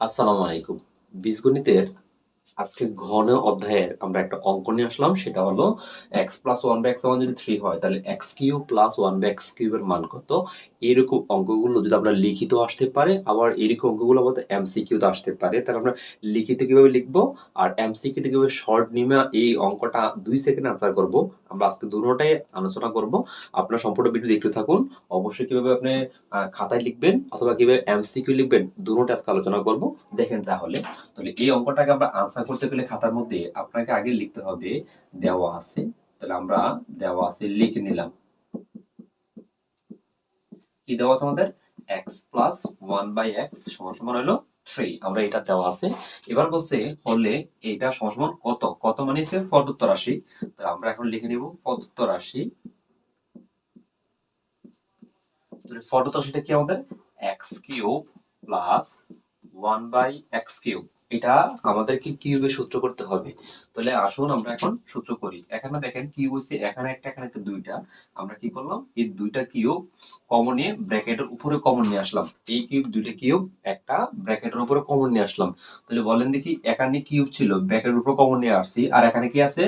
আসসালামু আলাইকুম। বীজগণিতের আজকে ঘন অধ্যায়ের আমরা একটা অঙ্ক নিয়ে আসলাম, সেটা হলো x plus one by x one যদি থ্রি হয়, তাহলে x cube plus one by x কিউবের মান কত? এরকম অঙ্কগুলো যদি আমরা লিখিত আসতে পারে, আবার এরকম অঙ্কগুলো আমাদের এমসিকিউতে আসতে পারে, তাহলে আমরা লিখিত কীভাবে লিখব? আর এমসিকিউতে কীভাবে শর্ট নিমে এই অঙ্কটা দুই সেকেন্ড আনসার করব, আমরা আজকে দুটোটাই আলোচনা করব। আপনার সম্পূর্ণ ভিডিও দেখতে থাকুন, অবশ্যই কীভাবে আপনি খাতায় লিখবেন অথবা কীভাবে এমসিকিউ লিখবেন দুটোটা আজকে আলোচনা করব। দেখেন তাহলে তাহলে এই অঙ্কটাকে আমরা আনসার করতে গেলে খাতার মধ্যে আপনাকে আগে লিখতে হবে দেওয়া আছে। তাহলে আমরা দেওয়া আছে লিখে নিলাম। কি দেওয়া আছে আমাদের? X plus one by x সমান সমান হলো থ্রি আমরা এটা দেওয়া আছে। এবার বলছে হলে এটা সমান সমান কত? কত মানে হচ্ছে প্রদত্ত রাশি। তাহলে আমরা এখন লিখে নিব প্রদত্ত রাশি। তাহলে প্রদত্ত রাশিটা কি আমাদের? X cube plus one by x cube এটা আমাদেরকে কিউবে সূত্র করতে হবে। তাহলে আসুন আমরা এখন সূত্র করি। এখানে দেখেন কিউব হচ্ছে এখানে একটা এখানে একটা দুইটা। আমরা কি করলাম? এই দুইটা কিউব কমন নিয়ে ব্র্যাকেটের উপরে কমন নিয়ে আসলাম। এই কিউব, দুইটা কিউব, একটা ব্র্যাকেটের উপরে কমন নিয়ে আসলাম। তাহলে বলেন দেখি, এখানে কিউব ছিল ব্র্যাকেটের উপরে কমন নিয়ে আসছি, আর এখানে কি আছে?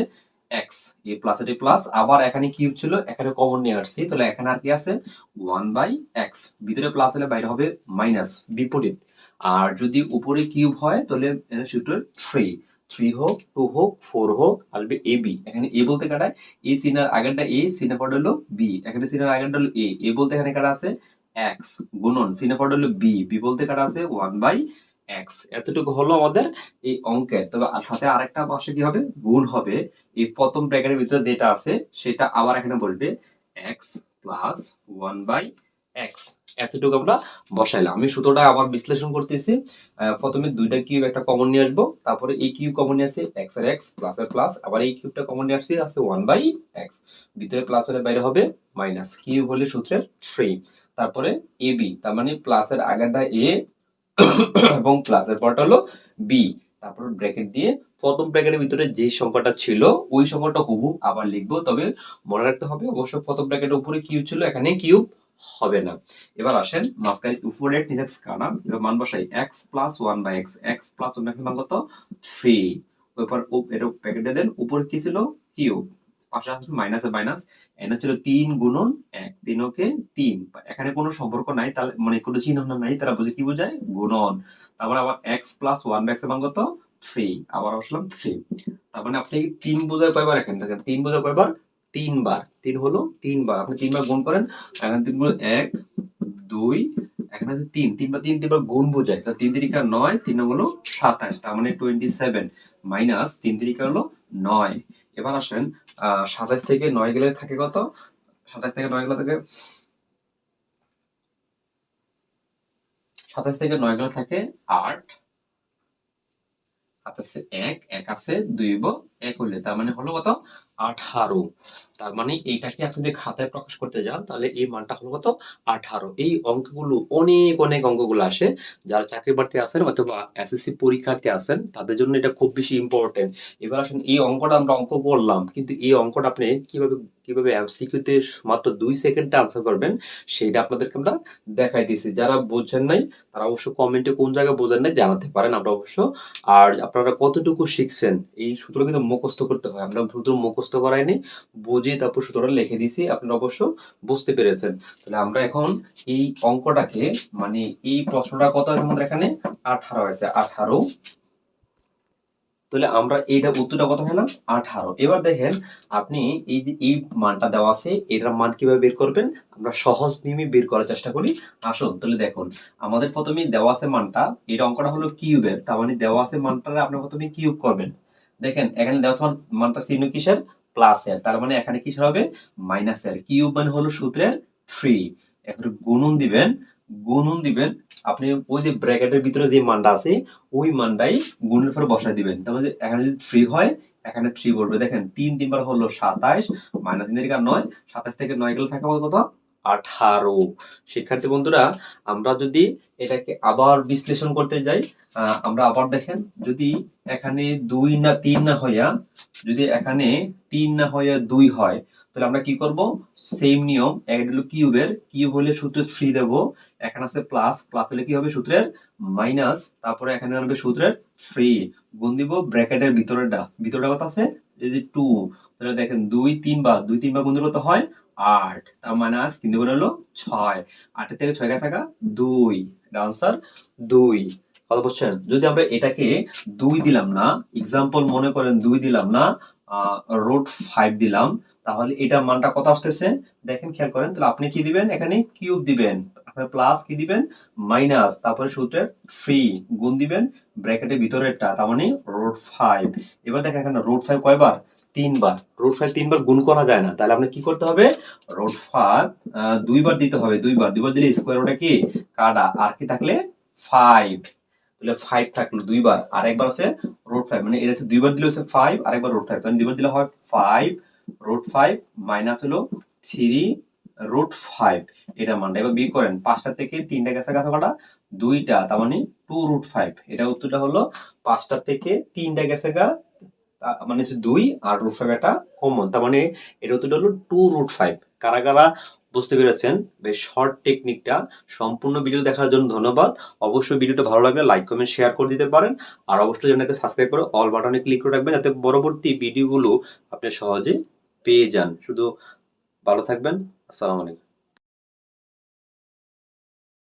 এক্স এ প্লাস এটি প্লাস আবার এখানে কিউব ছিল, এখানে কমন নিয়ে আসছি। তাহলে এখানে আর কি আছে? ওয়ান বাই এক্স ভিতরে প্লাস হলে বাইরে হবে মাইনাস বিপরীত। আর যদি উপরে কিউব হয়, তাহলে এখানে সূত্র থ্রি থ্রি হোক টু হোক ফোর হোক আসবে এ বি এখানে এ বলতে কাটায় এ সিনার আগেরটা এ সিনা পড়ে হলো বি এখানে সিনার আগেরটা হলো এ এ বলতে এখানে কাটা আছে? এক্স গুণন। সিনা পড়ে হলো বি বি বলতে কাটা আছে? ওয়ান বাই এক্স এতটুকু হলো আমাদের এই অঙ্কের। তবে সাথে আরেকটা পাশে কি হবে? গুণ হবে। এই প্রথম ব্র্যাকেটের ভিতরে যেটা আছে, সেটা আবার এখানে বলবে x plus one by x এতটুকু আমরা বসাইলাম। আমি সূত্রটা আবার বিশ্লেষণ করতেছি। প্রথমে দুইটা কিউব একটা কমন নিয়ে আসব। তারপরে এই কিউব কমন নিয়ে আসছে এক্স আর এক্স প্লাস এর প্লাস আবার এই কিউবটা কমন নিয়ে আসছে আছে ওয়ান বাই এক্স ভিতরে প্লাস হলে বাইরে হবে মাইনাস কিউব হলে সূত্রের থ্রি তারপরে এ বি তার মানে প্লাসের আগেরটা এ এবং প্লাসের পরটা হলো বি তারপর ব্র্যাকেট দিয়ে প্রথম ব্র্যাকেটের ভিতরে যে সংখ্যাটা ছিল, ওই সংখ্যাটা হুবু আবার লিখব। তবে মনে রাখতে হবে, অবশ্য প্রথম ব্র্যাকেটের উপরে কিউব ছিল এখানে কিউব হবে না। এবার আসেন মাঝখানে উপরে নিচে কানা এবার মান বসাই x plus one by x x plus one মান কত? থ্রি এরপর এটা প্যাকেটে দেন, উপরে কি ছিল? কিউব পাশে আসলে মাইনাসে মাইনাস এনে ছিল তিন গুণন এক, তিন ওকে তিন। এখানে কোনো সম্পর্ক নাই, তাহলে মানে কোনো চিহ্ন নাই, তারা বুঝে কি বোঝায়? গুণন। তারপর আবার এক্স প্লাস ওয়ান বাই মান কত? থ্রি আবার আসলাম থ্রি তার মানে আপনি তিন বোঝায় কয়বার এখানে দেখেন তিন বোঝায় কয়বার? তিনবার। তিন হলো তিনবার। আপনি তিনবার গুণ করেন, এখানে তিন গুণ এক, দুই, এখানে তিন। তিনবার তিন, তিনবার গুণ বোঝায়। তাহলে তিন তিরিকা নয়, তিন হলো সাতাশ। তার মানে টোয়েন্টি সেভেন মাইনাস তিন তিরিকা হলো নয়। এবার আসেন সাতাশ থেকে নয় গেলে থাকে কত? সাতাশ থেকে নয় গেলে থাকে? সাতাশ থেকে নয় গেলে থাকে আট। হাত আছে এক এক আছে, দুই ব এক হইলে তার মানে হলো কত? আঠারো। তার মানে এইটাকে আপনি যদি খাতায় প্রকাশ করতে যান, তাহলে এই মানটা হলো কত? আঠারো। এই অঙ্কগুলো অনেক অনেক অঙ্কগুলো আসে। যারা চাকরি প্রার্থী আছেন অথবা এসএসসি পরীক্ষার্থী আছেন, তাদের জন্য এটা খুব বেশি ইম্পর্টেন্ট এবার আসেন, এই অঙ্কটা আমরা অঙ্ক করলাম, কিন্তু এই অঙ্কটা আপনি কীভাবে কীভাবে এমসিকিউতে মাত্র দুই সেকেন্ডে আনসার করবেন সেটা আপনাদেরকে আমরা দেখাই দিয়েছি। যারা বোঝেন নাই, তারা অবশ্য কমেন্টে কোন জায়গায় বোঝেন নাই, জানাতে পারেন আমরা অবশ্য। আর আপনারা কতটুকু শিখছেন, এই সূত্র কিন্তু মুখস্থ করতে হয়। আমরা সূত্র মুখস্থ করাইনি, বুঝে তারপর সূত্রটা লিখে দিয়েছি আপনারা অবশ্য বুঝতে পেরেছেন। তাহলে আমরা এখন এই অঙ্কটাকে মানে এই প্রশ্নটা কত আছে আমাদের এখানে? আঠারো আছে। আঠারো। তাহলে আমরা এইটা উত্তরটা কত পেলাম? আঠারো। এবার দেখেন, আপনি এই যে এই মানটা দেওয়া আছে, এটার মান কীভাবে বের করবেন? আমরা সহজ নিয়মে বের করার চেষ্টা করি। আসুন, তাহলে দেখুন। আমাদের প্রথমে দেওয়া আছে মানটা, এই অঙ্কটা হলো কিউবের। তার মানে দেওয়া আছে মানটা আপনি প্রথমে কিউব করবেন। দেখেন, এখানে দেওয়া মানটা চিহ্ন কিসের? প্লাসের তার মানে এখানে কিসের হবে? মাইনাসের কিউব মানে হলো সূত্রের থ্রি এরপরে গুণন দিবেন গুণন দিবেন। আপনি ওই যে ব্র্যাকেটের ভিতরে যে মানটা আছে, ওই মানটাই গুণের পরে বসায় দিবেন। তার মানে এখানে যদি থ্রি হয়, এখানে থ্রি বলবে। দেখেন, তিন তিনবার হলো সাতাইশ মাইনাস তিন এদিকে নয়, সাতাশ থেকে নয় গেলে থাকে কত? আঠারো। শিক্ষার্থী বন্ধুরা, আমরা যদি এটাকে আবার বিশ্লেষণ করতে যাই আমরা আবার দেখেন, যদি এখানে দুই না তিন না হইয়া, যদি এখানে তিন না হইয়া দুই হয়, তাহলে আমরা কি করব? সেম নিয়ম কিউবের কিউব হলে সূত্র থ্রি দেবো, এখানে আছে প্লাস প্লাস হলে কি হবে? সূত্রের মাইনাস তারপরে এখানে হবে সূত্রের থ্রি গুণ দিব ব্র্যাকেটের ভিতরেরটা ভিতরটা কত আছে? এই যে টু তাহলে দেখেন দুই তিনবার দুই তিনবার গুণ দিলে কত হয়? আট, তার মাইনাস তিন দুগুণ হলো ছয়। আটের থেকে ছয় গেছে থাকা দুই। আনসার দুই। বুঝছেন যদি আমরা এটাকে দুই দিলাম না এক্সাম্পল মনে করেন দুই দিলাম না রোড ফাইভ দিলাম, তাহলে এটা মানটা কত আসতেছে? দেখেন, খেয়াল করেন, তাহলে আপনি কি দিবেন? এখানে কিউব দিবেন। আপনার প্লাস কি দিবেন? মাইনাস তারপরে সূত্রের থ্রি গুণ দিবেন ব্র্যাকেটের ভিতরেরটা, তার মানে রোড ফাইভ এবার দেখেন এখানে রোড ফাইভ কয়বার? তিনবার। রোড ফাইভ তিনবার গুণ করা যায় না। তাহলে আপনার কি করতে হবে? রোড ফাইভ দুইবার দিতে হবে, দুইবার। দুইবার দিলে স্কোয়ার রুটে কি? কাটা। আর কি থাকলে? ফাইভ তাহলে ফাইভ থাকল দুইবার। আর একবার আছে রোড ফাইভ মানে এটা হচ্ছে দুইবার দিলে হচ্ছে ফাইভ আর একবার রোড ফাইভ তাহলে দুইবার দিলে হয় ফাইভ রোড ফাইভ মাইনাস হলো থ্রি রুট ফাইভ এটা মানটা। এবার বিয়ে করেন। পাঁচটা থেকে তিনটা গেছে গাছ কটা, দুইটা। তার মানে টু রুট ফাইভ এটা উত্তরটা হলো পাঁচটা থেকে তিনটা গেছে গা মানে হচ্ছে দুই আর রুট ফাইভ একটা কমন তার মানে এটা উত্তরটা হলো টু রুট ফাইভ কারা কারা বুঝতে পেরেছেন? বেশ শর্ট টেকনিকটা সম্পূর্ণ ভিডিও দেখার জন্য ধন্যবাদ। অবশ্যই ভিডিওটা ভালো লাগলে লাইক কমেন্ট শেয়ার করে দিতে পারেন। আর অবশ্যই চ্যানেলকে সাবস্ক্রাইব করে অল বাটনে ক্লিক করে রাখবেন যাতে পরবর্তী ভিডিওগুলো আপনি সহজে পেয়ে যান। শুধু ভালো থাকবেন। আসসালামু আলাইকুম।